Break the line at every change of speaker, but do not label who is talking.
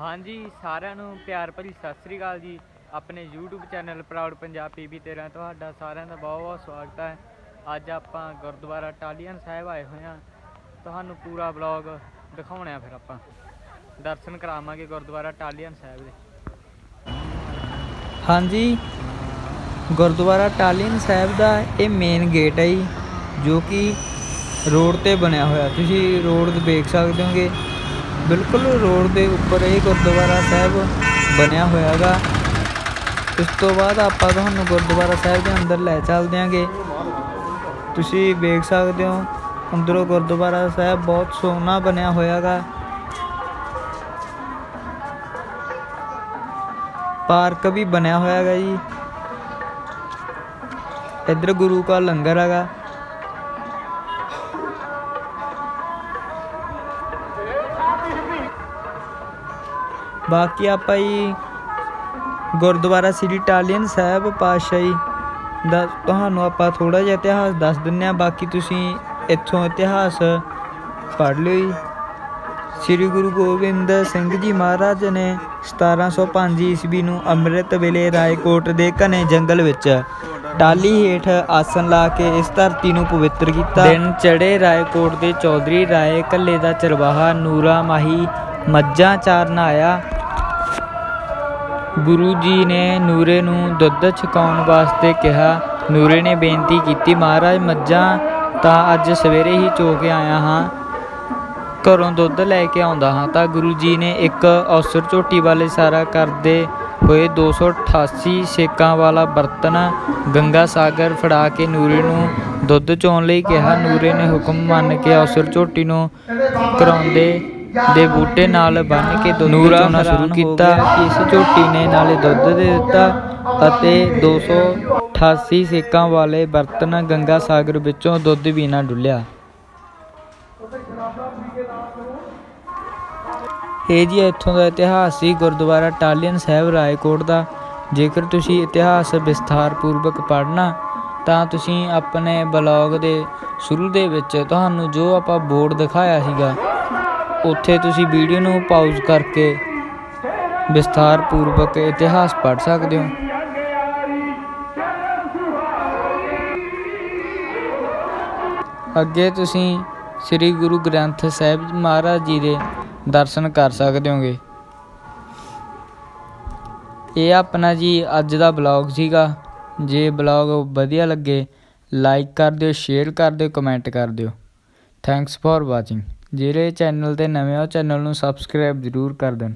ਹਾਂਜੀ, ਸਾਰਿਆਂ ਨੂੰ ਪਿਆਰ ਭਰੀ ਸਤਿ ਸ੍ਰੀ ਅਕਾਲ ਜੀ। ਆਪਣੇ YouTube channel proud Punjab PB 13 ਤੁਹਾਡਾ ਸਾਰਿਆਂ ਦਾ ਬਹੁਤ ਬਹੁਤ ਸਵਾਗਤ ਹੈ। ਅੱਜ ਆਪਾਂ ਗੁਰਦੁਆਰਾ ਟਾਲੀਅਨ ਸਾਹਿਬ ਆਏ ਹੋਏ ਹਾਂ। ਤੁਹਾਨੂੰ ਪੂਰਾ ਵਲੌਗ ਦਿਖਾਉਣਾ ਆ ਫਿਰ ਆਪਾਂ। ਦਰਸ਼ਨ ਕਰਾਵਾਂਗੇ ਗੁਰਦੁਆਰਾ ਟਾਲੀਅਨ ਸਾਹਿਬ ਦੇ।
ਹਾਂਜੀ, ਗੁਰਦੁਆਰਾ ਟਾਲੀਨ ਸਾਹਿਬ ਦਾ ਇਹ ਮੇਨ ਗੇਟ ਹੈ ਜੀ, ਜੋ ਕਿ ਰੋਡ ਤੇ ਬਣਿਆ ਹੋਇਆ। ਤੁਸੀਂ ਰੋਡ ਤੇ ਦੇਖ ਸਕਦੇ ਹੋਗੇ। ਬਿਲਕੁਲ ਰੋਡ ਦੇ ਉੱਪਰ ਇਹ ਗੁਰਦੁਆਰਾ ਸਾਹਿਬ ਬਣਿਆ ਹੋਇਆ ਹੈਗਾ ਇਸ ਤੋਂ ਬਾਅਦ ਆਪਾਂ ਤੁਹਾਨੂੰ ਗੁਰਦੁਆਰਾ ਸਾਹਿਬ ਦੇ ਅੰਦਰ ਲੈ ਚੱਲਦੇ ਆਂਗੇ। ਤੁਸੀਂ ਵੇਖ ਸਕਦੇ ਹੋ, ਅੰਦਰੋਂ ਗੁਰਦੁਆਰਾ ਸਾਹਿਬ ਬਹੁਤ ਸੋਹਣਾ ਬਣਿਆ ਹੋਇਆ ਹੈਗਾ ਪਾਰਕ ਵੀ ਬਣਿਆ ਹੋਇਆ ਹੈਗਾ ਜੀ। ਇੱਧਰ ਗੁਰੂ ਕਾ ਲੰਗਰ ਹੈਗਾ। ਬਾਕੀ ਆਪਾਂ ਜੀ ਗੁਰਦੁਆਰਾ ਸ੍ਰੀ ਟਾਲੀਅਨ ਸਾਹਿਬ ਪਾਤਸ਼ਾਹੀ ਦਾ ਤੁਹਾਨੂੰ ਆਪਾਂ ਥੋੜਾ ਜਿਹਾ ਇਤਿਹਾਸ ਦੱਸ ਦਿੰਨੇ ਆ ਬਾਕੀ ਤੁਸੀਂ ਇੱਥੋਂ ਇਤਿਹਾਸ ਪੜ੍ਹ ਲਿਓ ਜੀ। ਸ੍ਰੀ ਗੁਰੂ ਗੋਬਿੰਦ ਸਿੰਘ ਜੀ ਮਹਾਰਾਜ ਨੇ 1705 ਈਸਵੀ ਨੂੰ ਅੰਮ੍ਰਿਤ ਵੇਲੇ ਰਾਏਕੋਟ ਦੇ ਘਨੇ ਜੰਗਲ ਵਿੱਚ ਟਾਲੀ ਹੇਠ ਆਸਨ ਲਾ ਕੇ ਇਸ ਧਰਤੀ ਨੂੰ ਪਵਿੱਤਰ ਕੀਤਾ। ਦਿਨ ਚੜੇ ਰਾਏਕੋਟ ਦੇ ਚੌਧਰੀ ਰਾਏ ਕੱਲੇ ਦਾ ਚਰਵਾਹਾ ਨੂਰਾ ਮਾਹੀ ਮੱਝਾਂ ਚਾਰਨ ਆਇਆ। ਗੁਰੂ ਜੀ ਨੇ ਨੂਰੇ ਨੂੰ ਦੁੱਧ ਛਕਾਉਣ ਵਾਸਤੇ ਕਿਹਾ। ਨੂਰੇ ਨੇ ਬੇਨਤੀ ਕੀਤੀ, ਮਹਾਰਾਜ, ਮੱਝਾਂ ਤਾਂ ਅੱਜ ਸਵੇਰੇ ਹੀ ਚੋ ਕੇ ਆਇਆ ਹਾਂ। ਘਰੋਂ ਦੁੱਧ ਲੈ ਕੇ ਆਉਂਦਾ ਹਾਂ। ਤਾਂ ਗੁਰੂ ਜੀ ਨੇ ਇੱਕ ਔਸਰ ਝੋਟੀ ਵੱਲ ਇਸ਼ਾਰਾ ਕਰਦੇ ਹੋਏ 288 ਛੇਕਾਂ ਵਾਲਾ ਬਰਤਨ ਗੰਗਾ ਸਾਗਰ ਫੜਾ ਕੇ ਨੂਰੇ ਨੂੰ ਦੁੱਧ ਚੋਣ ਲਈ ਕਿਹਾ। ਨੂਰੇ ਨੇ ਹੁਕਮ ਮੰਨ ਕੇ ਔਸਰ ਝੋਟੀ ਨੂੰ ਕਰਾਉਂਦੇ ਦੇ ਬੂਟੇ ਨਾਲ ਬੰਨ ਕੇ ਦੁੱਧ ਚੋਣਾ ਸ਼ੁਰੂ ਕੀਤਾ। ਇਸ ਝੋਟੀ ਨੇ ਨਾਲੇ ਦੁੱਧ ਦੇ ਦਿੱਤਾ ਅਤੇ 288 ਛੇਕਾਂ ਵਾਲੇ ਬਰਤਨ ਗੰਗਾ ਸਾਗਰ ਵਿੱਚੋਂ ਦੁੱਧ ਵੀ ਨਾ ਡੁੱਲਿਆ। ਇਹ ਜੀ ਇੱਥੋਂ ਦਾ ਇਤਿਹਾਸ ਸੀ ਗੁਰਦੁਆਰਾ ਟਾਲੀਅਨ ਸਾਹਿਬ ਰਾਏਕੋਟ ਦਾ। ਜੇਕਰ ਤੁਸੀਂ ਇਤਿਹਾਸ ਵਿਸਥਾਰ ਪੂਰਵਕ ਪੜ੍ਹਨਾ ਤਾਂ ਤੁਸੀਂ ਆਪਣੇ ਬਲੌਗ ਦੇ ਸ਼ੁਰੂ ਦੇ ਵਿੱਚ ਤੁਹਾਨੂੰ ਜੋ ਆਪਾਂ ਬੋਰਡ ਦਿਖਾਇਆ ਸੀਗਾ ਉੱਥੇ ਤੁਸੀਂ ਵੀਡੀਓ ਨੂੰ ਪਾਊਜ਼ ਕਰਕੇ ਵਿਸਥਾਰ ਪੂਰਵਕ ਇਤਿਹਾਸ ਪੜ੍ਹ ਸਕਦੇ ਹੋ। ਅੱਗੇ ਤੁਸੀਂ ਸ੍ਰੀ ਗੁਰੂ ਗ੍ਰੰਥ ਸਾਹਿਬ ਮਹਾਰਾਜ ਜੀ ਦੇ ਦਰਸ਼ਨ ਕਰ ਸਕਦੇ ਹੋਗੇ। ਇਹ ਆਪਣਾ ਜੀ ਅੱਜ ਦਾ ਬਲੌਗ ਸੀਗਾ। ਜੇ ਬਲੌਗ ਵਧੀਆ ਲੱਗੇ ਲਾਈਕ ਕਰ ਦਿਓ ਸ਼ੇਅਰ ਕਰ ਦਿਓ ਕਮੈਂਟ ਕਰ ਦਿਓ। ਥੈਂਕਸ ਫॉर ਵਾਚਿੰਗ ਜਿਹੜੇ ਚੈਨਲ ਤੇ ਨਵੇਂ ਉਹ ਚੈਨਲ ਨੂੰ ਸਬਸਕ੍ਰਾਈਬ ਜ਼ਰੂਰ ਕਰ ਦੇਣ।